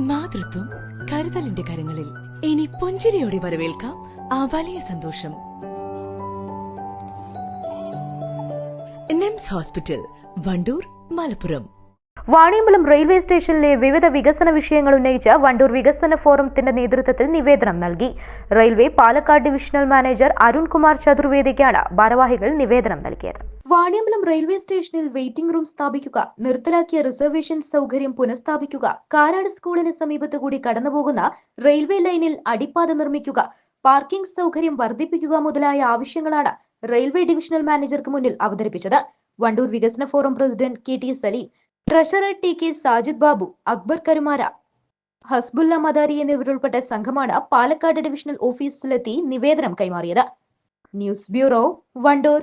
മാതൃത്വം കരുതലിന്റെ കരങ്ങളിൽ. ഇനി പുഞ്ചിരിയോടെ വരവേൽക്കാം ആ വലിയ സന്തോഷം. NIMS hospital Wandoor Malappuram. Vaniyambalam railway സ്റ്റേഷനിലെ വിവിധ വികസന വിഷയങ്ങൾ ഉന്നയിച്ച് വണ്ടൂർ വികസന ഫോറത്തിന്റെ നേതൃത്വത്തിൽ നിവേദനം നൽകി. Railway Palakkad divisional manager Arunkumar ചതുർവേദിക്കാണ് ഭാരവാഹികൾ നിവേദനം നൽകിയത്. വാണിയമ്പലം റെയിൽവേ സ്റ്റേഷനിൽ വെയിറ്റിംഗ് റൂം സ്ഥാപിക്കുക നിർത്തലാക്കിയ റിസർവേഷൻ സൗകര്യം പുനഃസ്ഥാപിക്കുക കാരാട് സ്കൂളിന് സമീപത്ത് കൂടി കടന്നുപോകുന്ന റെയിൽവേ ലൈനിൽ അടിപ്പാത നിർമ്മിക്കുക പാർക്കിംഗ് സൗകര്യം വർദ്ധിപ്പിക്കുക മുതലായ ആവശ്യങ്ങളാണ് റെയിൽവേ ഡിവിഷണൽ മാനേജർക്ക് മുന്നിൽ അവതരിപ്പിച്ചത്. വണ്ടൂർ വികസന forum president K T Saleem treasurer T K Sajid Babu Akbar Karumara Hasbulla Madari എന്നിവരുൾപ്പെട്ട സംഘമാണ് പാലക്കാട് ഡിവിഷണൽ ഓഫീസിലെത്തി നിവേദനം കൈമാറിയത്. News bureau Wandoor.